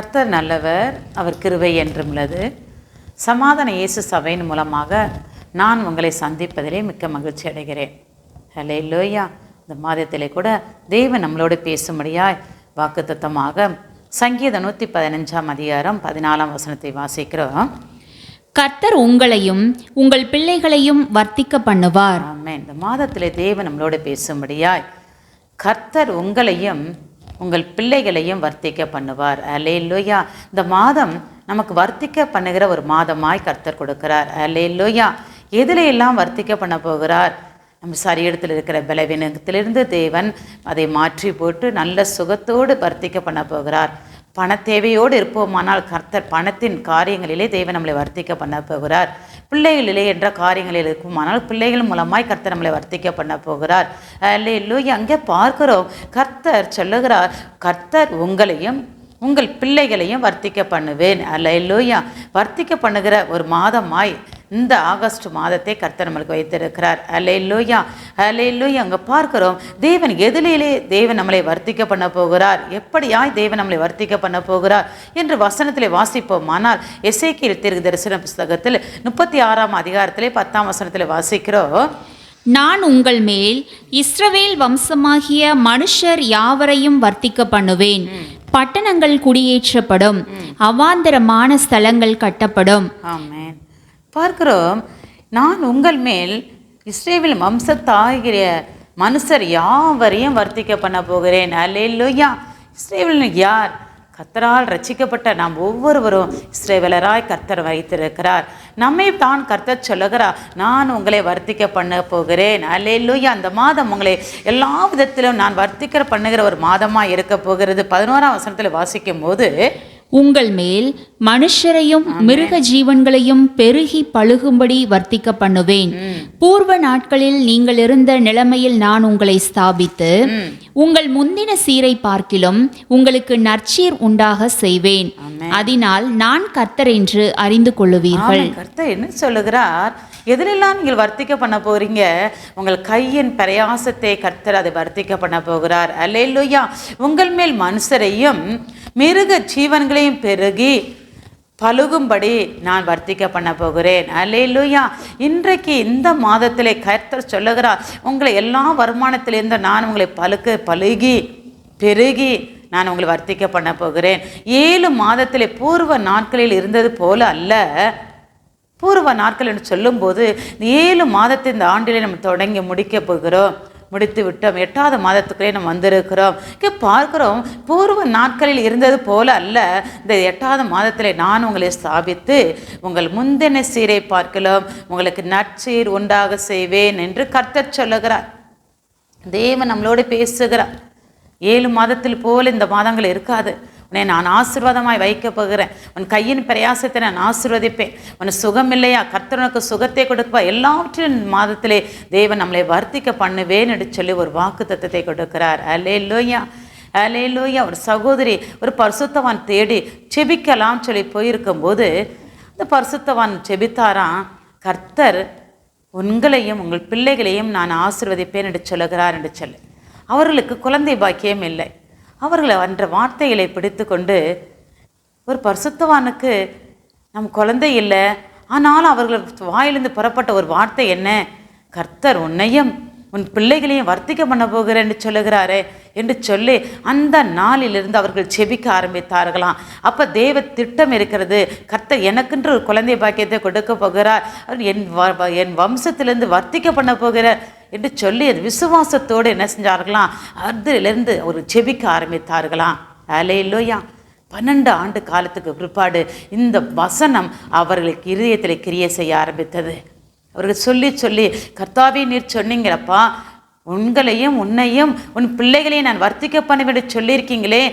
கர்த்தர் நல்லவர் அவர் கிருபை என்றும் உள்ளது. சமாதான இயேசு சபையின் மூலமாக நான் உங்களை சந்திப்பதிலே மிக்க மகிழ்ச்சி அடைகிறேன். ஹலே லோயா இந்த மாதத்திலே கூட தேவன் நம்மளோடு பேசும்படியாய் வாக்குத்தத்தமாக சங்கீதம் நூற்றி பதினஞ்சாம் அதிகாரம் பதினாலாம் வசனத்தை வாசிக்கிறோம். கர்த்தர் உங்களையும் உங்கள் பிள்ளைகளையும் வர்த்திக்க பண்ணுவார். ஆமென். இந்த மாதத்திலே தேவன் நம்மளோடு பேசும்படியாய் கர்த்தர் உங்களையும் உங்கள் பிள்ளைகளையும் வர்த்திக்க பண்ணுவார். அலே லோயா இந்த மாதம் நமக்கு வர்த்திக்க பண்ணுகிற ஒரு மாதமாய் கர்த்தர் கொடுக்கிறார். அலே லோயா எதில் எல்லாம் வர்த்திக்க பண்ண போகிறார்? நம்ம சரீரத்தில் இருக்கிற பலவீனத்திலிருந்து தேவன் அதை மாற்றி போட்டு நல்ல சுகத்தோடு வர்த்திக்க பண்ண போகிறார். பண தேவையோடு இருப்போமானால் கர்த்தர் பணத்தின் காரியங்களிலே தேவன் நம்மளை வர்த்திக்க பண்ண போகிறார். பிள்ளைகளிலே என்ற காரியங்களில் இருக்குமானால் பிள்ளைகள் மூலமாய் கர்த்தர் நம்மளை வர்த்திக்க பண்ண போகிறார். அல்லேலூயா அங்கே பார்க்கிறோம் கர்த்தர் சொல்லுகிறார் கர்த்தர் உங்களையும் உங்கள் பிள்ளைகளையும் வர்த்திக்க பண்ணுவேன். அல்ல அல்லேலூயா வர்த்திக்க பண்ணுகிற ஒரு மாதமாய் இந்த ஆகஸ்ட் மாதத்தை கர்த்தர் நம்மளுக்கு வைத்திருக்கிறார். அல்லேலூயா அல்லேலூயா அங்கே பார்க்கிறோம் தேவன் எதிலே தேவன் நம்மளை வர்த்திக்க பண்ண போகிறார்? எப்படியாய் தேவன் நம்மளை வர்த்திக்க பண்ண போகிறார் என்று வசனத்திலே வாசிப்போமானால் எசேக்கியல் தீர்க்க தரிசன புஸ்தகத்தில் முப்பத்தி ஆறாம் அதிகாரத்திலே பத்தாம் வசனத்தில் வாசிக்கிறோம். நான் உங்கள் மேல் இஸ்ரவேல் வம்சமாகிய மனுஷர் யாவரையும் வர்த்திக்க பண்ணுவேன். பட்டணங்கள் குடியேற்றப்படும். அவாந்தரமான ஸ்தலங்கள் கட்டப்படும். ஆமென். பார்க்கிறோம் நான் உங்கள் மேல் இஸ்ரேவில் வம்சத்தாகிற மனுஷர் யாவரையும் வர்த்திக்க பண்ண போகிறேன். அல்லேலூயா. இஸ்ரேவில் யார்? கர்த்தரால் ரச்சிக்கப்பட்ட நாம் ஒவ்வொருவரும் இஸ்ரேவலராய் கர்த்தர் வைத்திருக்கிறார். நம்மை தான் கர்த்தர் சொல்லுகிறார் நான் உங்களை வர்த்திக்க பண்ண போகிறேன். அல்லேலூயா. அந்த மாதம் உங்களை எல்லா விதத்திலும் நான் வர்த்திக்கிற பண்ணுகிற ஒரு மாதமாக இருக்க போகிறது. பதினோராம் வசனத்தில் வாசிக்கும் போது உங்கள் மேல் மனுஷரையும் மிருக ஜீவன்களையும் பெருகி பழுகும்படி வர்த்திக்க பண்ணுவேன் பூர்வ நாட்களில் நீங்கள் இருந்த நிலைமையில் நான் உங்களை ஸ்தாபித்து உங்கள் முந்தின சீரை பார்க்கிலும் உங்களுக்கு நற்சீர் உண்டாக செய்வேன். அதனால் நான் கர்த்தர் என்று அறிந்து கொள்ளுவீர்கள். கர்த்தர் என்ன சொல்லுகிறார்? எதிலெல்லாம் நீங்கள் வர்த்திக்க பண்ண போறீங்க? உங்கள் கையின் பிரயாசத்தை கர்த்தர் அதை வர்த்திக்க பண்ண போகிறார். அல்லேலூயா. உங்கள் மேல் மனுஷரையும் மிருக மறுபடியும் பெருகி பழுகும்படி நான் வர்த்திக்க பண்ண போகிறேன். அல்லேலூயா. இன்றைக்கு இந்த மாதத்திலே கர்த்தர் சொல்லுகிறார் உங்களை எல்லா வருமானத்திலிருந்து நான் உங்களை பழுக்க பழுகி பெருகி நான் உங்களை வர்த்திக்க பண்ண போகிறேன். ஏழு மாதத்திலே பூர்வ நாட்களில் இருந்தது போல அல்ல. பூர்வ நாட்கள் என்று சொல்லும்போது ஏழு மாதத்தை இந்த ஆண்டிலே நம்ம தொடங்கி முடிக்க போகிறோம். முடித்து விட்டோம். எட்டாவது மாதத்துக்குள்ளே நம்ம வந்திருக்கிறோம். இங்கே பார்க்கிறோம் பூர்வ நாட்களில் இருந்தது போல அல்ல. இந்த எட்டாவது மாதத்தில் நான் உங்களை ஸ்தாபித்து உங்கள் முந்தின சீரை பார்க்கலாம். உங்களுக்கு நற்சீர் உண்டாக செய்வேன் என்று கர்த்தர் சொல்லுகிறார். தேவன் நம்மளோடு பேசுகிறார். ஏழு மாதத்தில் போல இந்த மாதங்கள் இருக்காது. உன்னை நான் ஆசீர்வாதமாய் வைக்கப் போகிறேன். உன் கையின் பிரயாசத்தை நான் ஆசீர்வதிப்பேன். உன் சுகம் இல்லையா கர்த்தனுக்கு சுகத்தை கொடுப்பா. எல்லாவற்றின் மாதத்திலே தேவன் நம்மளை வர்த்திக்க பண்ணுவேன் என்று சொல்லி ஒரு வாக்கு தத்துவத்தை கொடுக்கிறார். அலே லோயா அலே லோயா ஒரு சகோதரி ஒரு பரிசுத்தவான் தேடி செபிக்கலாம் சொல்லி போயிருக்கும்போது அந்த பரிசுத்தவான் செபித்தாராம் கர்த்தர் உங்களையும் உங்கள் பிள்ளைகளையும் நான் ஆசீர்வதிப்பேன் என்று சொல்லுகிறார் என்று சொல்லு. அவர்களுக்கு குழந்தை பாக்கியம் இல்லை. அவர்களை அன்ற வார்த்தைகளை பிடித்து கொண்டு ஒரு பரிசுத்தவானுக்கு நம் குழந்தை இல்லை. ஆனாலும் அவர்கள் வாயிலிருந்து புறப்பட்ட ஒரு வார்த்தை என்ன? கர்த்தர் உன்னையும் உன் பிள்ளைகளையும் வர்த்திக்க பண்ண போகிறேன்னு சொல்லுகிறாரே என்று சொல்லி அந்த நாளிலிருந்து அவர்கள் செபிக்க ஆரம்பித்தார்களாம். அப்போ தேவ திட்டம் இருக்கிறது. கர்த்தர் எனக்குன்ற ஒரு குழந்தை பாக்கியத்தை கொடுக்க போகிறார். என் வ- வ- என் வம்சத்திலிருந்து வர்த்திக்க பண்ண போகிறார் என்று சொல்லி அது விசுவாசத்தோடு என்ன செஞ்சார்களாம். அதிலிருந்து ஒரு செபிக்க ஆரம்பித்தார்களாம். அலையிலோயா பன்னெண்டு ஆண்டு காலத்துக்கு பிற்பாடு இந்த வசனம் அவர்களுக்கு இருதயத்தில் கிரியை செய்ய ஆரம்பித்தது. அவர்கள் சொல்லி சொல்லி கர்த்தாவே நீர் சொன்னீங்களப்பா உங்களையும் உன்னையும் உன் பிள்ளைகளையும் நான் வர்த்திக்க பண்ண வேண்டிய சொல்லியிருக்கீங்களே.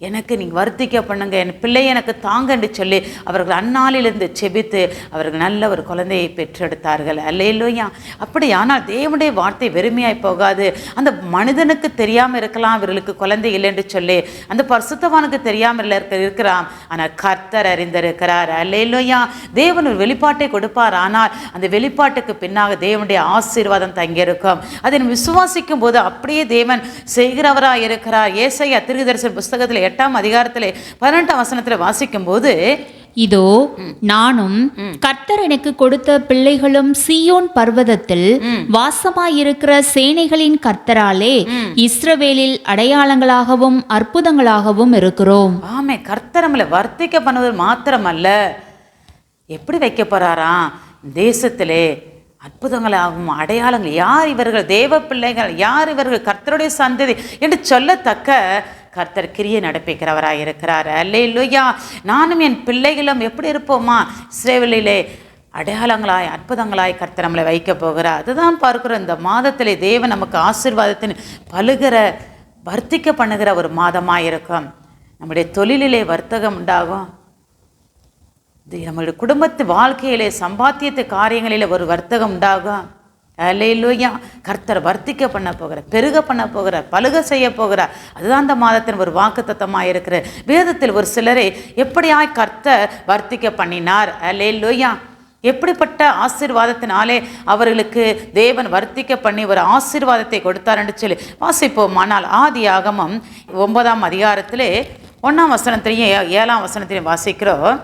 எனக்கு நீங்கள் வருத்திக்க பண்ணுங்க என் பிள்ளை எனக்கு தாங்க என்று சொல்லி அவர்கள் அந்நாளிலிருந்து செபித்து அவர்கள் நல்ல ஒரு குழந்தையை பெற்றெடுத்தார்கள். அல்லையிலோயா அப்படி ஆனால் தேவனுடைய வார்த்தை வெறுமையாய் போகாது. அந்த மனிதனுக்கு தெரியாமல் இருக்கலாம் இவர்களுக்கு குழந்தை இல்லை என்று சொல்லி அந்த பரிசுத்தவானுக்கு தெரியாமல் இருக்க இருக்கிறான் ஆனால் கர்த்தர் அறிந்திருக்கிறார். அல்லையிலோயா தேவன் ஒரு வெளிப்பாட்டை கொடுப்பார். ஆனால் அந்த வெளிப்பாட்டுக்கு பின்னாக தேவனுடைய ஆசீர்வாதம் தங்கியிருக்கும். அதை விசுவாசிக்கும் போது அப்படியே தேவன் செய்கிறவராக இருக்கிறார் ஏசையா திருதர்சன் புஸ்தகத்தில் எட்டாம் அதிகாரத்திலே பதினெட்டாம் வசனத்தில் வாசிக்கும்போது இதோ நானும் கர்த்தர் எனக்கு கொடுத்த பிள்ளைகளும் சீயோன் பர்வதத்தில் வாசமாயிருக்கிற சேனைகளின் கர்த்தராலே இஸ்ரவேலில் அடையாளங்களாகவும் அற்புதங்களாகவும் இருக்கிறோம். ஆமே கர்த்தர் நம்மளை வர்த்திக்க பண்ணுவது மாத்திரமல்ல. எப்படி வைக்க போறாராம்? தேசத்திலே அற்புதங்களாகும் அடையாளங்கள். யார் இவர்கள்? தேவ பிள்ளைகள். யார் இவர்கள்? கர்த்தருடைய சந்ததி என்று சொல்லத்தக்க கர்த்தர் கிரியை நடப்பிக்கிறவராக இருக்கிறார். அல்லேலூயா. நானும் என் பிள்ளைகளும் எப்படி இருப்போமா? இஸ்ரேவேலிலே அடையாளங்களாய் அற்புதங்களாய் கர்த்தர் நம்மளை வைக்க போகிறார். அதுதான் பார்க்குறோம் இந்த மாதத்திலே தேவன் நமக்கு ஆசீர்வாதத்தின் பழுகிற வர்த்திக்க பண்ணுகிற ஒரு மாதமாக இருக்கும். நம்முடைய தொழிலிலே வர்த்தகம் உண்டாகும். இது நம்மளுடைய குடும்பத்து வாழ்க்கையிலே சம்பாத்தியத்து காரியங்களிலே ஒரு வர்த்தகம் உண்டாகும். அல்லேலூயா கர்த்தர் வர்த்திக்க பண்ண போகிறார் பெருக பண்ண போகிறார் பழுக செய்ய போகிறார் அதுதான் அந்த மாதத்தின் ஒரு வாக்குத்தத்தமாக இருக்கிற வேதத்தில் ஒரு சிலரை எப்படியாய் கர்த்தர் வர்த்திக்க பண்ணினார்? அல்லேலூயா எப்படிப்பட்ட ஆசீர்வாதத்தினாலே அவர்களுக்கு தேவன் வர்த்திக்க பண்ணி ஒரு ஆசீர்வாதத்தை கொடுத்தார் என்று சொல்லி வாசிப்போம். ஆனால் ஆதி ஆகமம் ஒன்பதாம் அதிகாரத்திலே ஒன்றாம் வசனத்திலையும் ஏ- ஏழாம் வசனத்திலையும் வாசிக்கிறோம்.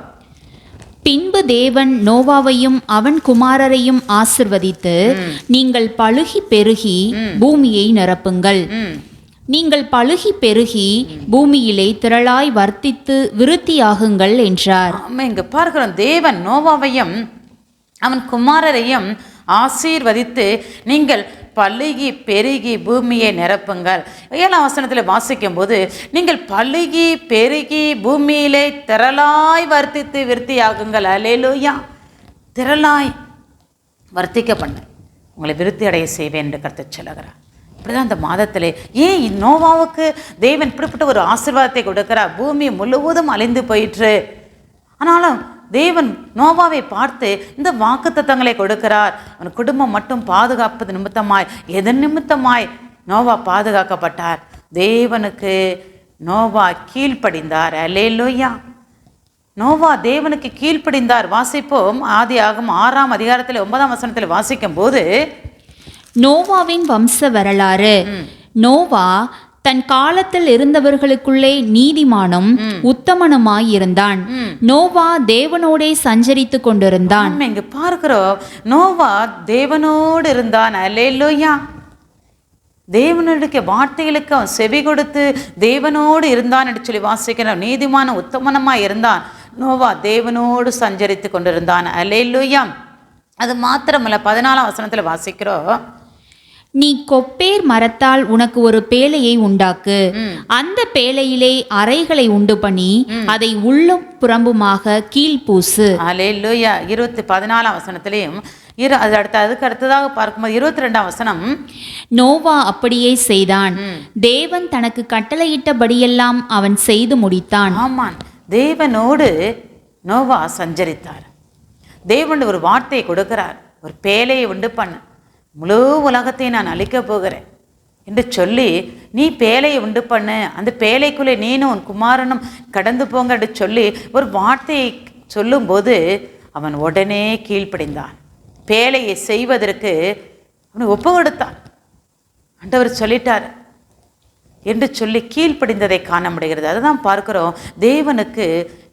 பின்பு தேவன் நோவாவையும் அவன் குமாரரையும் ஆசிர்வதித்து நீங்கள் பழுகி பெருகி பூமியை நிரப்புங்கள். நீங்கள் பழுகி பெருகி பூமியிலே திரளாய் வர்த்தித்து விருத்தியாகுங்கள் என்றார். இங்க பார்க்கிறோம் தேவன் நோவாவையும் அவன் குமாரரையும் ஆசீர்வதித்து நீங்கள் பழுகி பெருகி பூமியை நிரப்புங்கள். ஏழாம் வசனத்தில் வாசிக்கும் போது நீங்கள் பழுகி பெருகி பூமியிலே திரளாய் வர்த்தித்து விருத்தியாகுங்கள். அலேலூயா திரளாய் வர்த்திக்க பண்ண உங்களை விருத்தி அடைய செய்வேன் என்று கருத்து சொல்லுகிறார். இப்படிதான் அந்த மாதத்திலே ஏன் இந்நோவாவுக்கு தேவன் இப்படிப்பட்ட ஒரு ஆசிர்வாதத்தை கொடுக்கிறார்? பூமி முழுவதும் அழிந்து போயிற்று. ஆனாலும் தேவன் நோவாவை பார்த்து இந்த வாக்குத்தத்தங்களை கொடுக்கிறார். அவன் குடும்பம் மட்டும் பாதுகாப்பது நிமித்தமாய் எதன் நிமித்தமாய் நோவா பாதுகாக்கப்பட்டார்? தேவனுக்கு நோவா கீழ்ப்படிந்தார். அல்லேலூயா. நோவா தேவனுக்கு கீழ்ப்படிந்தார். வாசிப்போம். ஆதி ஆகும் ஆறாம் அதிகாரத்தில் ஒன்பதாம் வசனத்தில் வாசிக்கும் போது நோவாவின் வம்ச வரலாறு. நோவா தன் காலத்தில் இருந்தவர்களுக்குள்ளே நீதிமானும் உத்தமனுமாய் இருந்தான். நோவா தேவனோடே சஞ்சரித்து கொண்டிருந்தான். இங்க பார்க்கிறோம் நோவா தேவனோடு இருந்தான். அல்லேலூயா. தேவனுடைய வார்த்தைகளுக்கு அவன் செவி கொடுத்து தேவனோடு இருந்தான் என்று சொல்லி வாசிக்கிறோம். நீதிமான உத்தமனமா இருந்தான். நோவா தேவனோடு சஞ்சரித்து கொண்டிருந்தான். அல்லேலூயா. அது மாத்திரமல்ல பதினாலாம் வசனத்துல வாசிக்கிறோம். நீ கொப்பேர் மரத்தால் உனக்கு ஒரு பேழையை உண்டாக்கு. அந்த பேழையிலே அறைகளை உண்டு பண்ணி அதை உள்ளும் புறம்புமாக கீழ்பூசு அல்லேலூயா இருபத்தி பதினாலாம் வசனத்திலையும் இரு அது அடுத்த அதுக்கு அடுத்ததாக பார்க்கும்போது இருபத்தி ரெண்டாம் வசனம். நோவா அப்படியே செய்தான். தேவன் தனக்கு கட்டளையிட்டபடியெல்லாம் அவன் செய்து முடித்தான். ஆமான். தேவனோடு நோவா சஞ்சரித்தார். தேவன் ஒரு வார்த்தையை கொடுக்கிறார். ஒரு பேழையை உண்டு பண்ண. முழு உலகத்தையும் நான் அழிக்க போகிறேன் என்று சொல்லி நீ பேலையை உண்டு பண்ணு. அந்த பேழைக்குள்ளே நீனும் உன் குமாரனும் கடந்து போங்க என்று சொல்லி ஒரு வார்த்தையை சொல்லும்போது அவன் உடனே கீழ்ப்படிந்தான். பேழையை செய்வதற்கு அவனை ஒப்பு கொடுத்தான். ஆண்டவர் சொல்லிட்டார் என்று சொல்லி கீழ்ப்படிந்ததை காண முடிகிறது அதுதான் பார்க்குறோம் தேவனுக்கு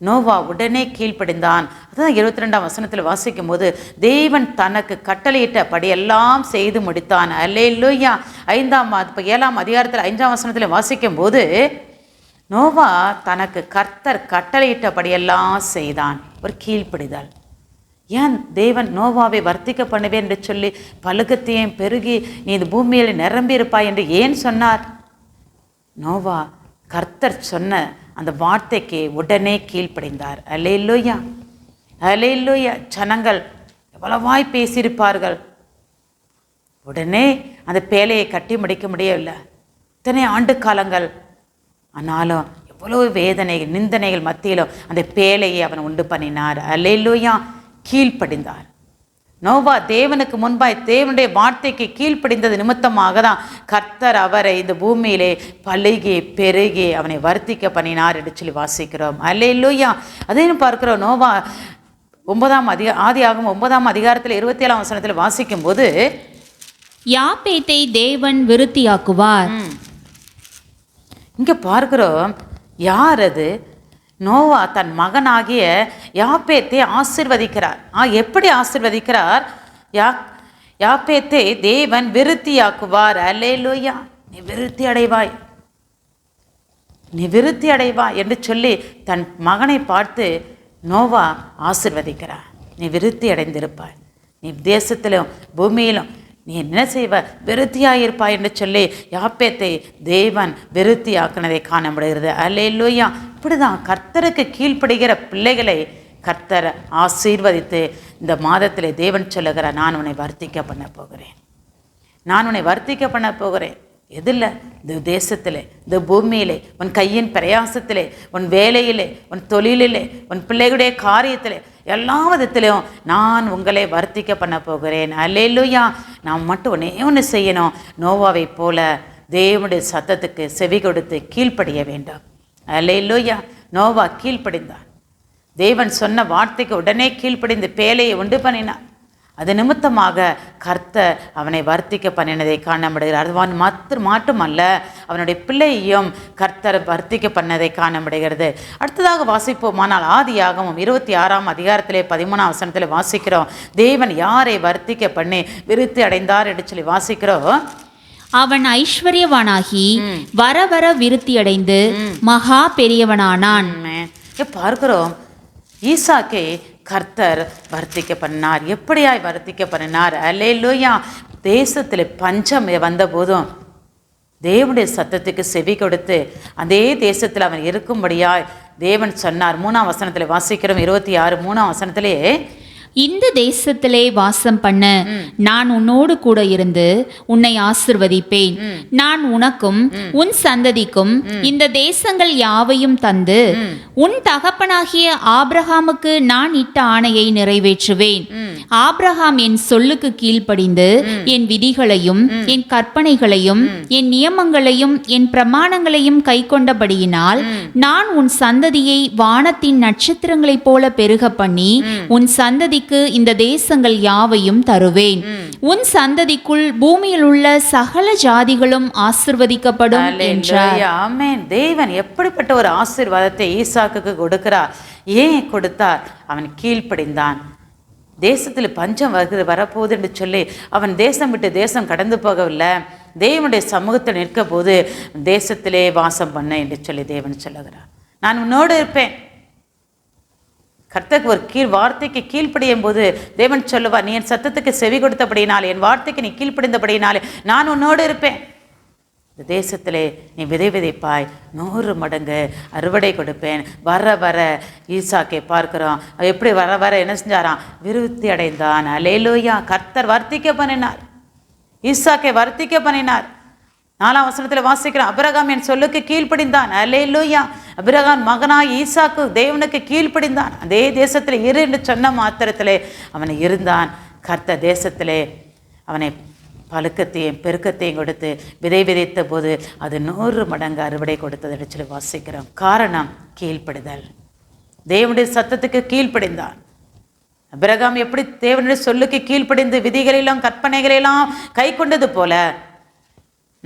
நோவா உடனே கீழ்ப்படிந்தான். அதுதான் இருபத்தி ரெண்டாம் வசனத்தில் வாசிக்கும் போது தேவன் தனக்கு கட்டளையிட்ட படியெல்லாம் செய்து முடித்தான். அல்லேலூயா. ஐந்தாம் இப்போ ஏழாம் அதிகாரத்தில் ஐந்தாம் வசனத்தில் வாசிக்கும் போது நோவா தனக்கு கர்த்தர் கட்டளையிட்டபடியெல்லாம் செய்தான். ஒரு கீழ்ப்படிதல். ஏன் தேவன் நோவாவை வர்த்திக்க பண்ணுவேன் என்று சொல்லி பழுக்கத்தையும் பெருகி நீ இந்த பூமியில் நிரம்பி இருப்பாய் என்று ஏன் சொன்னார்? நோவா கர்த்தர் சொன்ன அந்த வார்த்தைக்கு உடனே கீழ்ப்படிந்தார். அலேலூயா அலேலூயா ஜனங்கள் எவ்வளவாய் பேசியிருப்பார்கள்? உடனே அந்த பேலையை கட்டி முடிக்க முடியவில்லை. இத்தனை ஆண்டு காலங்கள். ஆனாலும் எவ்வளோ வேதனைகள் நிந்தனைகள் மத்தியிலும் அந்த பேலையை அவன் உண்டு பண்ணினார். அல்லேலூயா. கீழ்ப்படிந்தார். நோவா தேவனுக்கு முன்பாய் தேவனுடைய வார்த்தைக்கு கீழ்ப்படிந்தது நிமித்தமாக தான் கர்த்தர் அவரை இந்த பூமியிலே பழுகி பெருகி அவனை வர்த்திக்க பண்ணினார் என்று சொல்லி வாசிக்கிறோம். அல்லேலூயா. அதையும் பார்க்கிறோம். நோவா ஒன்பதாம் அதிக ஆதியாகும் ஒன்பதாம் அதிகாரத்தில் இருபத்தி ஏழாம் வசனத்தில் வாசிக்கும்போது யாப்பேத்தை தேவன் விருத்தியாக்குவார். இங்கே பார்க்கிறோம் யார் அது? நோவா தன் மகனாகிய யாப்பேத்தை ஆசிர்வதிக்கிறார். ஆ எப்படி ஆசிர்வதிக்கிறார்? யா யாப்பேத்தை தேவன் விருத்தியாக்குவார். அல்லேலூயா. நீ விருத்தி அடைவாய். நீ விருத்தி அடைவாய் என்று சொல்லி தன் மகனை பார்த்து நோவா ஆசிர்வதிக்கிறார். நீ விருத்தி அடைந்திருப்பாய். நீ தேசத்திலும் பூமியிலும் நீ என்ன செய்வ? விருத்தியாயிருப்பாய் என்று சொல்லி யாப்பேத்தை தேவன் விருத்தியாக்குனதை காண முடிகிறது அல்லையா இப்படிதான் கர்த்தருக்கு கீழ்ப்படுகிற பிள்ளைகளை கர்த்தர் ஆசீர்வதித்து இந்த மாதத்திலே தேவன் சொல்லுகிற நான் உன்னை வர்த்திக்க பண்ண போகிறேன். நான் உன்னை வர்த்திக்க பண்ண போகிறேன். எதில்? இந்த தேசத்தில் இந்த பூமியிலே உன் கையின் பிரயாசத்திலே உன் வேலையிலே உன் தொழிலிலே உன் பிள்ளைகளுடைய காரியத்திலே எல்லா விதத்திலையும் நான் உங்களை வர்த்திக்க பண்ண போகிறேன். அல்லையிலுயா நான் மட்டும் ஒன்றே ஒன்று செய்யணும். நோவாவை போல தேவனுடைய சத்தத்துக்கு செவி கொடுத்து கீழ்ப்படிய வேண்டும். அல்லையிலுயா நோவா கீழ்ப்படிந்தான். தேவன் சொன்ன வார்த்தைக்கு உடனே கீழ்ப்படிந்து பேலையை உண்டு பண்ணினான். அது நிமித்தமாக கர்த்தர் அவனை வர்த்திக்க பண்ணினதை காண முடிகிறார் அது மாத்திர மட்டுமல்ல அவனுடைய பிள்ளையையும் கர்த்தர் வர்த்திக்க பண்ணதை காண முடிகிறது அடுத்ததாக வாசிப்போமானால் ஆதியாகமும் இருபத்தி ஆறாம் அதிகாரத்திலே பதிமூணாம் வசனத்தில் வாசிக்கிறோம். தேவன் யாரை வர்த்திக்க பண்ணி விருத்தி அடைந்தார் என்று சொல்லி வாசிக்கிறோம். அவன் ஐஸ்வர்யவானாகி வர வர விருத்தியடைந்து மகா பெரியவனானான். பார்க்கிறோம். ஈசாக்கை கர்த்தர் வர்த்திக்க பண்ணார் எப்படியாய் வர்த்திக்க பண்ணினார் அலையிலோயா தேசத்தில் பஞ்சம் வந்தபோதும் தேவனுடைய சத்தத்துக்கு செவி கொடுத்து அதே தேசத்தில் அவன் இருக்கும்படியாய் தேவன் சொன்னார். மூணாம் வசனத்தில் வாசிக்கிறோம். இருபத்தி ஆறு மூணாம் வசனத்திலே இந்த தேசத்திலே வாசம் பண்ண. நான் உன்னோடு கூட இருந்து உன்னை ஆசிர்வதிப்பேன். நான் உனக்கும் உன் சந்ததிக்கும் இந்த தேசங்கள் யாவையும் தந்து உன் தகப்பனாகிய ஆபிரகாமுக்கு நான் இட்ட ஆணையை நிறைவேற்றுவேன். ஆபிரகாம் என் சொல்லுக்கு கீழ்ப்படிந்து என் விதிகளையும் என் கற்பனைகளையும் என் நியமங்களையும் என் பிரமாணங்களையும் கைக்கொண்டபடியினால் நான் உன் சந்ததியை வானத்தின் நட்சத்திரங்களைப் போல பெருக பண்ணி உன் சந்ததிக்கு இந்த தேசங்கள் யாவையும் தருவேன். உன் சந்ததிக்குள் பூமியில் உள்ள சகல ஜாதிகளும் ஆசிர்வதிக்கப்படும் என்றார். ஆமென் தேவன் எப்படிப்பட்ட ஒரு ஆசீர்வாதத்தை ஈசாக்குக்கு கொடுக்கிறார்? ஏன் கொடுத்தார்? அவன் கீழ்ப்படிந்தான். தேசத்தில் பஞ்சம் வருகிறது வரப்போகுது என்று சொல்லி அவன் தேசம் விட்டு தேசம் கடந்து போகவில்லை. தேவனுடைய சமூகத்தில் நிற்க போது தேசத்திலே வாசம் பண்ண என்று சொல்லி தேவன் சொல்லுகிறார். நான் உன்னோடு இருப்பேன். கர்த்தருக்கு ஒரு கீழ் வார்த்தைக்கு கீழ்ப்படியும் போது தேவன் சொல்லுவா நீ என் சத்தத்துக்கு செவி கொடுத்தபடினாலே என் வார்த்தைக்கு நீ கீழ்ப்படிந்தபடினாலே நான் உன்னோடு இருப்பேன். இந்த தேசத்திலே நீ விதை விதைப்பாய் நூறு மடங்கு அறுவடை கொடுப்பேன். வர வர ஈசாக்கை பார்க்குறோம். எப்படி வர வர என்ன செஞ்சாராம்? விருத்தி அடைந்தான். அலேலூயா கர்த்தர் வர்த்திக்க பண்ணினார். ஈசாக்கை வர்த்திக்க பண்ணினார். நாலாம் வசனத்தில் வாசிக்கிற அபிரகாம் என் சொல்லுக்கு கீழ்ப்படிந்தான். அல்லேலூயா. அபிரகாம் மகனாய் ஈசாக்கு தேவனுக்கு கீழ்ப்படிந்தான். அதே தேசத்தில் இரு என்று சொன்ன மாத்திரத்திலே அவனை இருந்தான். கர்த்த தேசத்திலே அவனை பழுக்கத்தையும் பெருக்கத்தையும் கொடுத்து விதை விதைத்த போது அது நூறு மடங்கு அறுவடை கொடுத்தது சொல்லி வாசிக்கிறோம். காரணம் கீழ்ப்படிதல். தேவனுடைய சத்தத்துக்கு கீழ்ப்படிந்தான். அபிரகாம் எப்படி தேவனுடைய சொல்லுக்கு கீழ்ப்படிந்து விதிகளெல்லாம் கற்பனைகளெல்லாம் கை கொண்டது போல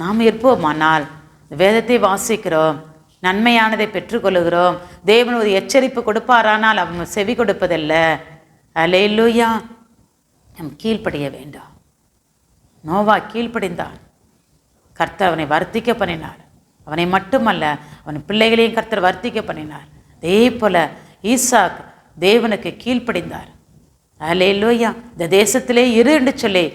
நாம் இருப்போமானால் வேதத்தை வாசிக்கிறோம் நன்மையானதை பெற்றுக்கொள்கிறோம் தேவன் ஒரு எச்சரிப்பு கொடுப்பாரானால் அவன் செவி கொடுப்பதில்ல. அலேலூயா நம் கீழ்ப்படிய வேண்டாம். நோவா கீழ்ப்படிந்தான். கர்த்தர் அவனை வர்த்திக்க பண்ணினார். அவனை மட்டுமல்ல அவன் பிள்ளைகளையும் கர்த்தர் வர்த்திக்க பண்ணினார். அதே போல ஈசாக் தேவனுக்கு கீழ்ப்படிந்தார். அலேலூயா இந்த தேசத்திலே இரு என்று சொல்லி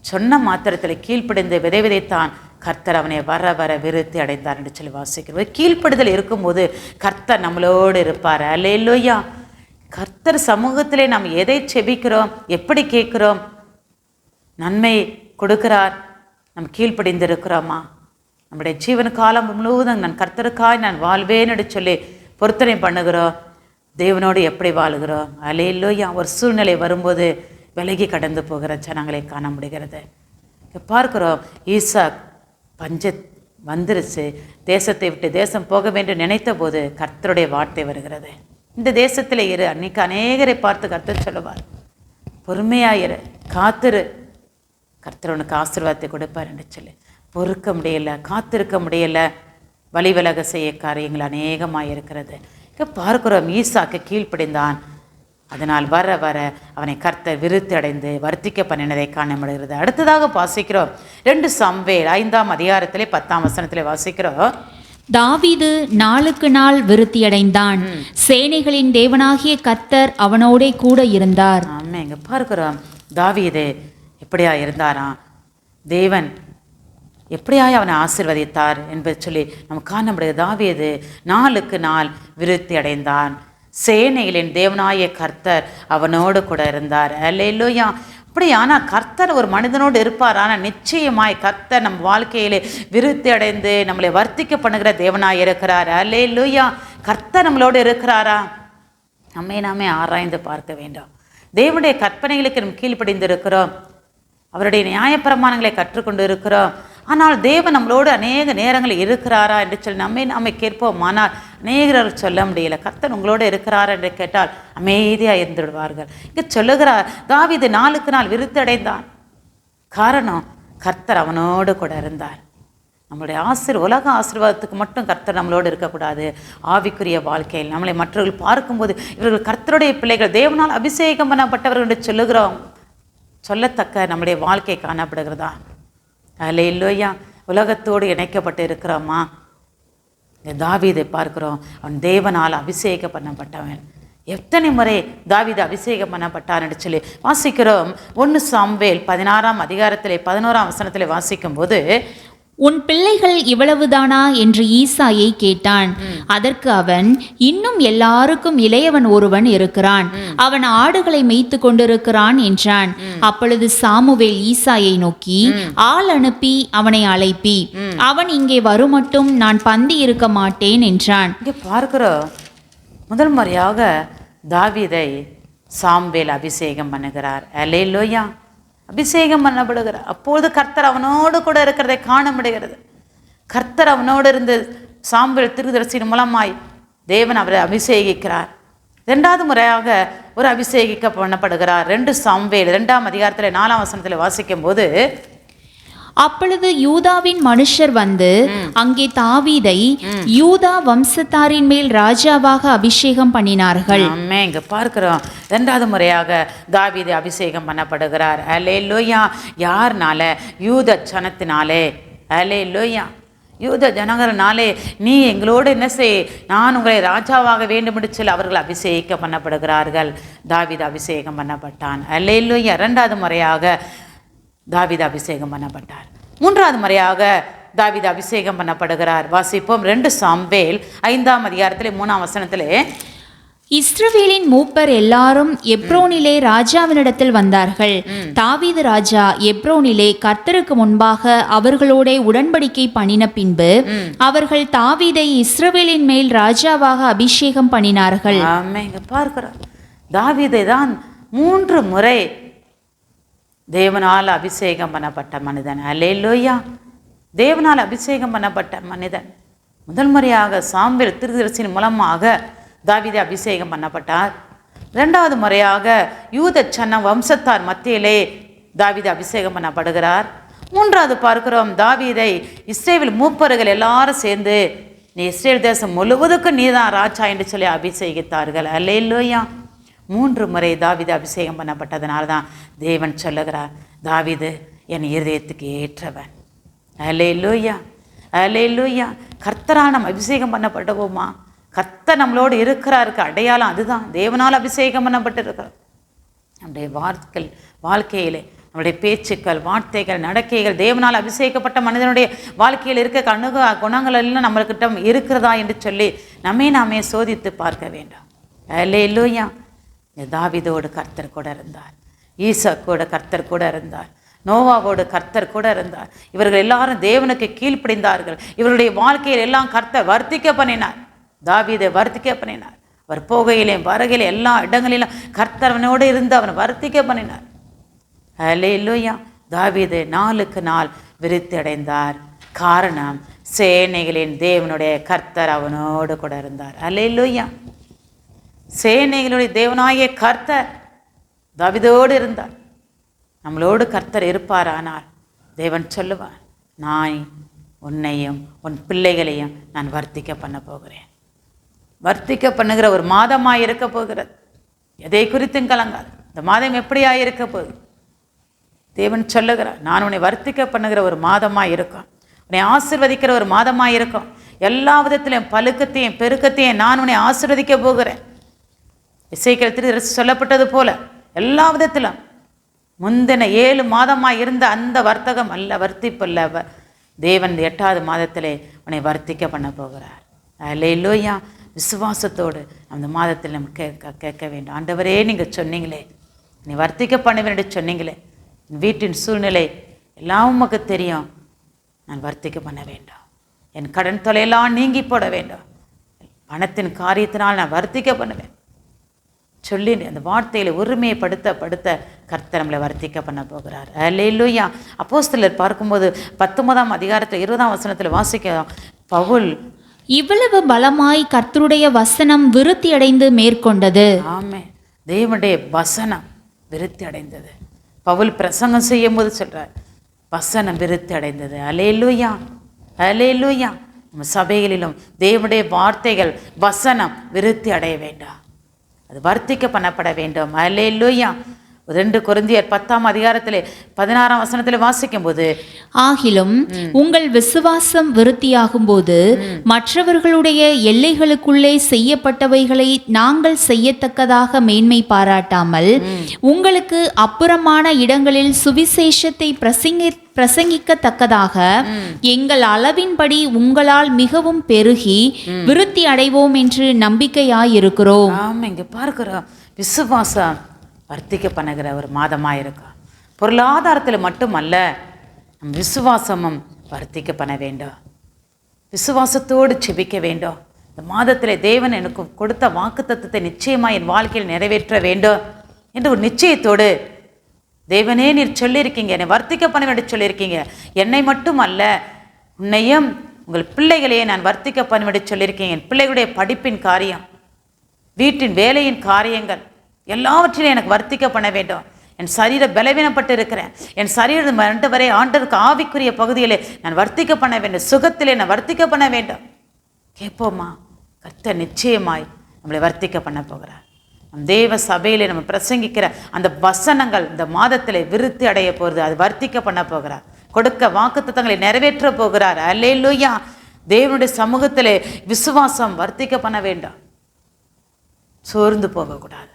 சொன்ன மாத்திரத்தில் கீழ்ப்படிந்து விதை விதைத்தான் கர்த்தர் அவனை வர வர விருத்தி அடைந்தார் என்று சொல்லி வாசிக்கிறோம். கீழ்ப்படுதல் இருக்கும்போது கர்த்தர் நம்மளோடு இருப்பார். அலேலூயா கர்த்தர் சமூகத்திலே நாம் எதை செபிக்கிறோம்? எப்படி கேட்குறோம்? நன்மை கொடுக்கிறார். நம் கீழ்ப்படிந்திருக்கிறோமா? நம்முடைய ஜீவன காலம் முழுவதும் நான் கர்த்தருக்காய் நான் வாழ்வேன் என்று சொல்லி பொருத்தனை பண்ணுகிறோம். தேவனோடு எப்படி வாழுகிறோம்? அலையிலோயா ஒரு சூழ்நிலை வரும்போது விலகி கடந்து போகிற ஜனங்களை காண முடிகிறது. பார்க்குறோம். ஈசாக் பஞ்ச வந்துருச்சு தேசத்தை விட்டு தேசம் போக வேண்டும் நினைத்த போது கர்த்தருடைய வார்த்தை வருகிறது. இந்த தேசத்தில் இரு அன்னைக்கு அநேகரை பார்த்து கர்த்தர் சொல்லுவார். பொறுமையாயிரு காத்திரு. கர்த்தர் உனக்கு ஆசீர்வாதத்தை கொடுப்பார் என்று சொல்லி. பொறுக்க முடியல காத்திருக்க முடியல. வழிவிலக செய்ய காரியங்கள் அநேகமாக இருக்கிறது இப்போ பார்க்குறோம் ஈசாக்கு கீழ்ப்படிந்தான். அதனால் வர வர அவனை கர்த்தர் விருத்தி அடைந்து வர்த்திக்க பண்ணினதை காண முடிகிறது. அடுத்ததாக வாசிக்கிறோம். ரெண்டு சம்வேல் ஐந்தாம் அதிகாரத்திலே பத்தாம் வசனத்திலே வாசிக்கிறோம். தாவீது நாளுக்கு நாள் விருத்தியடைந்தான். சேனைகளின் தேவனாகிய கர்த்தர் அவனோடே கூட இருந்தார். ஆமே இங்கே பார்க்கிறோம். தாவீது எப்படியா இருந்தாராம்? தேவன் எப்படியாய் அவனை ஆசிர்வதித்தார் என்பதை சொல்லி நம்ம காண முடியாது. தாவீது நாளுக்கு நாள் விருத்தி அடைந்தான் சேனைகளின் தேவனாய கர்த்தர் அவனோடு கூட இருந்தார். அல்லையிலோயா அப்படி ஆனால் கர்த்தர் ஒரு மனிதனோடு இருப்பார். ஆனால் நிச்சயமாய் கர்த்தர் நம் வாழ்க்கையிலே விருத்தி அடைந்து நம்மளை வர்த்திக்க பண்ணுகிற தேவனாய் இருக்கிறார். அல்லேலூயா. கர்த்தர் நம்மளோடு இருக்கிறாரா? நம்மை நாமே ஆராய்ந்து பார்க்க வேண்டும். தேவனுடைய கற்பனைகளுக்கு நம் கீழ்ப்படிந்து இருக்கிறோம் அவருடைய நியாயப்பிரமாணங்களை கற்றுக்கொண்டு இருக்கிறோம். ஆனால் தேவன் நம்மளோடு அநேக நேரங்களில் இருக்கிறாரா என்று சொல்லி நம்மை நம்மை கேட்போமானால் அநேகர் சொல்ல முடியல. கர்த்தர் உங்களோடு இருக்கிறாரா என்று கேட்டால் அமைதியாக இருந்து விடுவார்கள் இங்கே சொல்லுகிறார் தாவீது நாளுக்கு நாள் விருத்தடைந்தான். காரணம் கர்த்தர் அவனோடு கூட இருந்தார். நம்மளுடைய ஆசிர் உலக ஆசீர்வாதத்துக்கு மட்டும் கர்த்தர் நம்மளோடு இருக்கக்கூடாது. ஆவிக்குரிய வாழ்க்கையில் நம்மளை மற்றவர்கள் பார்க்கும்போது இவர்கள் கர்த்தருடைய பிள்ளைகள் தேவனால் அபிஷேகம் பண்ணப்பட்டவர்கள் என்று சொல்லுகிறோம். சொல்லத்தக்க நம்முடைய வாழ்க்கை காணப்படுகிறதா? அதில் இல்லையா? உலகத்தோடு இணைக்கப்பட்டு இருக்கிறோமா இந்த தாவீதை பார்க்கிறோம். அவன் தேவனால் அபிஷேகம் பண்ணப்பட்டவன். எத்தனை முறை தாவீது அபிஷேகம் பண்ணப்பட்டான்னு சொல்லி வாசிக்கிறோம். ஒன்று சாம்வேல் பதினாறாம் அதிகாரத்தில் பதினோராம் வசனத்தில் வாசிக்கும்போது உன் பிள்ளைகள் இவ்வளவுதானா? என்று ஈசாயை கேட்டான். அதற்கு அவன் இன்னும் எல்லாருக்கும் இளையவன் ஒருவன் இருக்கிறான். அவன் ஆடுகளை மேய்த்து கொண்டிருக்கிறான் என்றான். அப்பொழுது சாமுவேல் ஈசாயை நோக்கி ஆள் அனுப்பி அவனை அழைப்பி. அவன் இங்கே வருமட்டும் நான் பந்தி இருக்க மாட்டேன் என்றான். இங்கே பார்க்கிறோம் முதல் முறையாக தாவீதை சாம்வேல் அபிஷேகம் பண்ணுகிறார். அலேலோயா அபிஷேகம் பண்ணப்படுகிறார். அப்பொழுது கர்த்தர் அவனோடு கூட இருக்கிறதை காண முடிகிறது கர்த்தர் அவனோடு இருந்து சாம்பல் திருதரசின் மூலமாய் தேவன் அவரை அபிஷேகிக்கிறார். ரெண்டாவது முறையாக ஒரு அபிஷேகிக்க பண்ணப்படுகிறார். ரெண்டு சாம்வேல் ரெண்டாம் அதிகாரத்தில் நாலாம் வசனத்தில் வாசிக்கும் போது அப்பொழுது யூதாவின் மனுஷர் வந்து அங்கே தாவீதை யூதா வம்சத்தாரின் மேல் ராஜாவாக அபிஷேகம் பண்ணினார்கள். இங்க பார்க்கிறோம். ரெண்டாவது முறையாக தாவீது அபிஷேகம் பண்ணப்படுகிறார். அலே லோயா யார்னால? யூத ஜனத்தினாலே. அலே லோயா யூத ஜனங்கரனாலே நீ எங்களோடு என்ன செய்? நான் உங்களை ராஜாவாக வேண்டும் என்று சொல்லி அவர்கள் அபிஷேகம் பண்ணப்படுகிறார்கள். தாவீது அபிஷேகம் பண்ணப்பட்டான். அல்லே லோயா இரண்டாவது முறையாக தாவீது அபிஷேகம் பண்ணப்பட்டார். மூன்றாவது முறையாக தாவீது அபிஷேகம் பண்ணப்படுகிறார். வாசிப்போம். ரெண்டு சாம்பேல் ஐந்தாம் அதிகாரத்திலே மூணாம் வசனத்திலே. இஸ்ரவேலின் மூப்பர் எல்லாரும் எப்ரோனிலே ராஜாவினிடத்தில் வந்தார்கள். தாவீது ராஜா எப்ரோனிலே கர்த்தருக்கு முன்பாக அவர்களோட உடன்படிக்கை பண்ணின பின்பு அவர்கள் தாவீதை இஸ்ரவேலின் மேல் ராஜாவாக அபிஷேகம் பண்ணினார்கள். பார்க்கிறோம். தாவீதை தான் மூன்று முறை தேவனால் அபிஷேகம் பண்ணப்பட்ட மனிதன். அல்லேலூயா. தேவனால் அபிஷேகம் பண்ணப்பட்ட மனிதன். முதல் முறையாக சாம்பல் திருதரசின் மூலமாக தாவிதை அபிஷேகம் பண்ணப்பட்டார். இரண்டாவது முறையாக யூத சன்ன வம்சத்தார் மத்தியிலே தாவிதை அபிஷேகம் பண்ணப்படுகிறார். மூன்றாவது பார்க்கிறோம் தாவீதை இஸ்ரேவில் மூப்பர்கள் எல்லாரும் சேர்ந்து நீ இஸ்ரேல் தேசம் முழுவதுக்கும் நீதான் ராஜா என்று சொல்லி அபிஷேகித்தார்கள். அல்லேலூயா. மூன்று முறை தாவிது அபிஷேகம் பண்ணப்பட்டதனால தான் தேவன் சொல்லுகிறார் தாவிது என் இருதயத்துக்கு ஏற்றவன். அலே லூயா அலே லூயா கர்த்தரா நம்ம அபிஷேகம் பண்ணப்பட்டவோமா? கர்த்தர் நம்மளோடு இருக்கிறாருக்கு அடையாளம் அதுதான். தேவனால் அபிஷேகம் பண்ணப்பட்டிருக்கிறோம். நம்முடைய வார்த்தைகள் வாழ்க்கையிலே நம்முடைய பேச்சுக்கள் வார்த்தைகள் நடக்கைகள் தேவனால் அபிஷேகப்பட்ட மனிதனுடைய வாழ்க்கையில் இருக்க கணுக குணங்கள் எல்லாம் நம்மள்கிட்ட இருக்கிறதா என்று சொல்லி நம்மை நாமே சோதித்து பார்க்க வேண்டும். அல்ல இல்லையா தாவிதோடு கர்த்தர் கூட இருந்தார் ஈசாக்கோட கர்த்தர் கூட இருந்தார் நோவாவோடு கர்த்தர் கூட இருந்தார். இவர்கள் எல்லாரும் தேவனுக்கு கீழ்ப்படிந்தார்கள். இவருடைய வாழ்க்கையில் எல்லாம் கர்த்தர் வர்த்திக்க பண்ணினார். தாவிதை வர்த்திக்க பண்ணினார். அவர் போகையிலையும் வருகையிலும் எல்லா இடங்களிலும் கர்த்தவனோடு இருந்து அவனை வர்த்திக்க பண்ணினார். அலே இல்லையா தாவிது நாளுக்கு நாள் விருத்தி அடைந்தார் காரணம் சேனைகளின் தேவனுடைய கர்த்தர் அவனோடு கூட இருந்தார். அலேலூயா சேனைகளுடைய தேவனாகிய கர்த்தர் தவிதோடு இருந்தார். நம்மளோடு கர்த்தர் இருப்பாரானால் தேவன் சொல்லுவார் நான் உன்னையும் உன் பிள்ளைகளையும் நான் வர்த்திக்க பண்ண போகிறேன். வர்த்திக்க பண்ணுகிற ஒரு மாதமாக இருக்க போகிறது. எதை குறித்தும் கலங்காது. இந்த மாதம் எப்படியா இருக்க போகுது? தேவன் சொல்லுகிறார் நான் உன்னை வர்த்திக்க பண்ணுகிற ஒரு மாதமாக இருக்கும். உன்னை ஆசிர்வதிக்கிற ஒரு மாதமாக இருக்கும். எல்லா விதத்திலையும் பழுக்கத்தையும் பெருக்கத்தையும் நான் உன்னை ஆசிர்வதிக்க போகிறேன். இசைக்கிற திரு சொல்லப்பட்டது போல எல்லா விதத்திலும். முந்தின ஏழு மாதமாக இருந்த அந்த வர்த்தகம் அல்ல வர்த்திப்பல்ல வ- தேவன் எட்டாவது மாதத்திலே உன்னை வர்த்திக்க பண்ண போகிறார். அல்லேலூயா. விசுவாசத்தோடு அந்த மாதத்தில் நம்ம கேட்க கேட்க வேண்டும். ஆண்டவரே நீங்கள் சொன்னீங்களே. நீ வர்த்திக்க பண்ணுவேன் சொன்னீங்களே. என் வீட்டின் சூழ்நிலை எல்லாம் உமக்கு தெரியும். நான் வர்த்திக்க பண்ண வேண்டும். என் கடன் தொலையெல்லாம் நீங்கி போட வேண்டும். பணத்தின் காரியத்தினால் நான் வர்த்திக்க பண்ணுவேன். சொல்லி அந்த வார்த்தைகளை ஒருமையப்படுத்த படுத்த கர்த்தர் நம்மளை வர்த்திக்க பண்ண போகிறார். அல்லேலூயா. அப்போஸ்தலர் பார்க்கும்போது பத்தொன்பதாம் அதிகாரத்தில் இருபதாம் வசனத்தில் வாசிக்கிறோம் பவுல் இவ்வளவு பலமாய் கர்த்தருடைய வசனம் விருத்தியடைந்து மேற்கொண்டது. ஆமே. தேவனுடைய வசனம் விருத்தி அடைந்தது. பவுல் பிரசங்கம் செய்யும் போது சொல்றார் வசனம் விருத்தி அடைந்தது. அலேலூயா அலேலூயா நம்ம சபைகளிலும் தேவனுடைய வார்த்தைகள் வசனம் விருத்தி அடைய வேண்டாம். அது வர்த்திக்க பண்ணப்பட வேண்டும். அலேலூயா ரெண்டு குருந்தியர் பத்தாம் அதிகாரத்திலே பதினாறாம் வசனத்தில் வாசிக்கும்போது ஆகிலும் உங்கள் விசுவாசம் விருத்தியாகும்போது மற்றவர்களுடைய எல்லைகளுக்குள்ளே செய்யப்பட்டவைகளை நாங்கள் செய்யத்தக்கதாக மேன்மை பாராட்டாமல் உங்களுக்கு அப்புறமான இடங்களில் சுவிசேஷத்தை பிரசங்கி பிரசங்கிக்கத்தக்கதாக எங்கள் அளவின்படி உங்களால் மிகவும் பெருகி விருத்தி அடைவோம் என்று நம்பிக்கையாயிருக்கிறோம். இங்கே பார்க்குறோம். விசுவாசம். வர்த்திக்க பண்ணுகிற ஒரு மாதமாக இருக்கும் பொருளாதாரத்தில் மட்டுமல்ல நம் விசுவாசமும் வர்த்திக்க பண்ண வேண்டும். விசுவாசத்தோடு செபிக்க வேண்டும். இந்த மாதத்தில் தேவன் எனக்கு கொடுத்த வாக்குத்தத்தத்தை நிச்சயமாக என் வாழ்க்கையில் நிறைவேற்ற வேண்டும் என்று ஒரு நிச்சயத்தோடு தேவனே நீர் சொல்லியிருக்கீங்க என்னை வர்த்திக்க பண்ண வேண்டும் சொல்லியிருக்கீங்க. என்னை மட்டும் அல்ல உன்னையும் உங்கள் பிள்ளைகளையே நான் வர்த்திக்க பண்ண வேண்டும் சொல்லியிருக்கீங்க என் பிள்ளைகளுடைய படிப்பின் காரியம் வீட்டின் வேலையின் காரியங்கள் எல்லாவற்றிலும் எனக்கு வர்த்திக்க பண்ண வேண்டும் என் சரீர பலவீனப்பட்டு இருக்கிறேன் என் சரீரம் ரெண்டு வரை ஆண்டருக்கு ஆவிக்குரிய பகுதியிலே நான் வர்த்திக்க பண்ண வேண்டும் சுகத்திலே நான் வர்த்திக்க பண்ண வேண்டும் கேட்போமா கர்த்த நிச்சயமாய் நம்மளை வர்த்திக்க பண்ண போகிறார். நம் தேவ சபையிலே நம்ம பிரசங்கிக்கிற அந்த வசனங்கள் இந்த மாதத்தில் விருத்தி அடைய போகிறது. அது வர்த்திக்க பண்ண போகிறார். கொடுக்க வாக்குத்தத்தங்களை நிறைவேற்ற போகிறார். அல்லேலூயா. தேவனுடைய சமூகத்திலே விசுவாசம் வர்த்திக்க பண்ண வேண்டாம் சோர்ந்து போகக்கூடாது.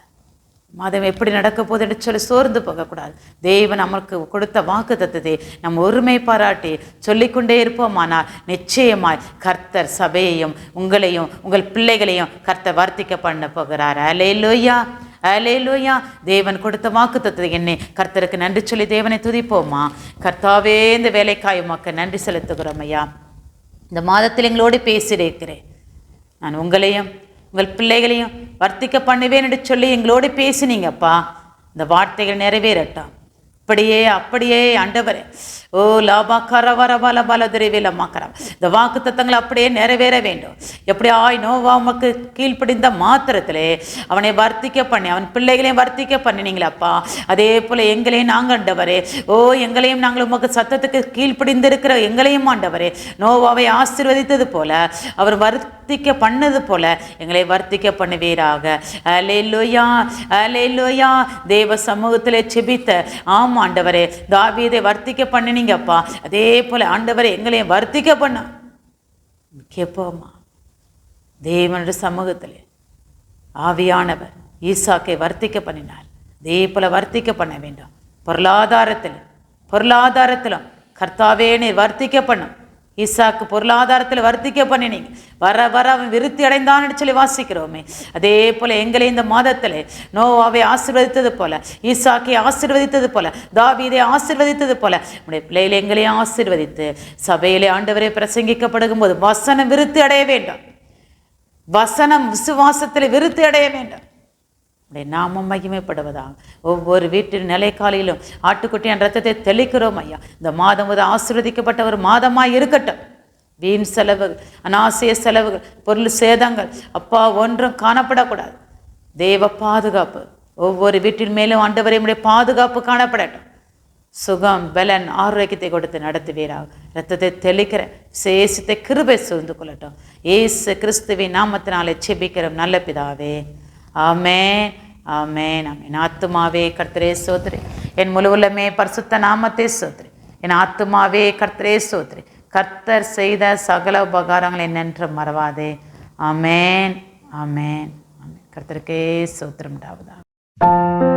மாதம் எப்படி நடக்க போதுன்னு என்று சொல்லி சோர்ந்து போகக்கூடாது. தேவன் நமக்கு கொடுத்த வாக்கு தத்துவத்தை நம்ம ஒருமை பாராட்டி சொல்லிக்கொண்டே இருப்போமானால் நிச்சயமாய் கர்த்தர் சபையையும் உங்களையும் உங்கள் பிள்ளைகளையும் கர்த்தர் வர்த்திக்க பண்ண போகிறார். அலேலோயா அலேலோயா தேவன் கொடுத்த வாக்கு தத்துவத்தை என்னை கர்த்தருக்கு நன்றி சொல்லி தேவனை துதிப்போமா? கர்த்தாவே இந்த வேலைக்காய் உமக்கு நன்றி செலுத்துகிறோம் ஐயா. இந்த மாதத்தில் எங்களோடு பேசியிருக்கிறேன். நான் உங்களையும் உங்கள் பிள்ளைகளையும் வர்த்திக்க பண்ணுவேன் என்று சொல்லி எங்களோடு பேசினீங்கப்பா. இந்த வார்த்தைகள் நிறைவேறட்டும். அப்படியே அப்படியே ஆண்டவரே. ஓ லாபா கரவர பல பல துரைவில் அம்மாக்கரம் இந்த வாக்கு தத்தங்களை அப்படியே நிறைவேற வேண்டும். எப்படி ஆய் நோவா உமக்கு கீழ்ப்படிந்த மாத்திரத்திலே அவனை வர்த்திக்க பண்ணி அவன் பிள்ளைகளையும் வர்த்திக்க பண்ணினீங்களப்பா அதே போல் எங்களையும் நாங்கள் ஆண்டவரே. ஓ எங்களையும் நாங்கள் உமக்கு சத்தத்துக்கு கீழ்ப்படிந்திருக்கிற எங்களையும் ஆண்டவரே. நோவாவை ஆசீர்வதித்தது போல அவர் வர்த்திக்க பண்ணது போல எங்களை வர்த்திக்க பண்ணுவீராக. அலே லோயா அலே லோயா தேவ சமூகத்திலே செபித்த ஆம் ஆண்டவரே. தாவீதை வர்த்திக்க பண்ணினீங்கப்பா அதே போல ஆண்டவரை எங்களையும் வர்த்திக்க பண்ண. கேட்போம்மா தேவனுடைய சமூகத்தில் ஆவியானவர் ஈசாக்கை வர்த்திக்க பண்ணினார். அதே போல வர்த்திக்க பண்ண வேண்டும். பொருளாதாரத்தில் பொருளாதாரத்திலும் கர்த்தாவே நீர் வர்த்திக்க பண்ணும். ஈசாக்கு பொருளாதாரத்தில் வர்த்திக்க பண்ணினீங்க வர வர அவன் விருத்தி அடைந்தான்னு சொல்லி வாசிக்கிறோமே. அதே போல் எங்களை இந்த மாதத்தில் நோவாவை ஆசிர்வதித்தது போல ஈசாக்கை ஆசிர்வதித்தது போல தாவீதை ஆசிர்வதித்தது போல உடைய பிள்ளைகளை எங்களையும் ஆசீர்வதித்து சபையிலே ஆண்டவரே பிரசங்கிக்கப்படுகும் போது வசனம் விருத்தி அடைய வேண்டும். வசனம் விசுவாசத்தில் விருத்தி அடைய வேண்டும். உடைய நாமம் மகிமைப்படுவதாக. ஒவ்வொரு வீட்டின் நிலைக்காலையிலும் ஆட்டுக்குட்டியின் ரத்தத்தை தெளிக்கிறோம் ஐயா. இந்த மாதம் ஒரு ஆசீர்வதிக்கப்பட்ட ஒரு மாதமாக இருக்கட்டும். வீண் செலவுகள் அனாசிய செலவுகள் பொருள் சேதங்கள் அப்பா ஒன்றும் காணப்படக்கூடாது. தேவ பாதுகாப்பு. ஒவ்வொரு வீட்டின் மேலும் ஆண்டவரையும் பாதுகாப்பு காணப்படட்டும். சுகம் பலன் ஆரோக்கியத்தை கொடுத்து நடத்துவீராக. ரத்தத்தை தெளிக்கிற சேசித்த கிருபை சூழ்ந்து கொள்ளட்டும். ஏசு கிறிஸ்துவின் நாமத்தினாலே செபிக்கிறோம். நல்ல பிதாவே. ஆமேன் ஆமேன் ஆமேன். ஆத்துமாவே கர்த்தரே சோதரி. என் முழுவலமே பரிசுத்த நாமத்தே சோதரி. என் ஆத்துமாவே கர்த்தரே சோதரி. கர்த்தர் செய்த சகல உபகாரங்கள் என்னென்று மறவாதே. ஆமேன் ஆமேன் ஆமேன். கர்த்தருக்கே சோத்திரம் உண்டாவதாக.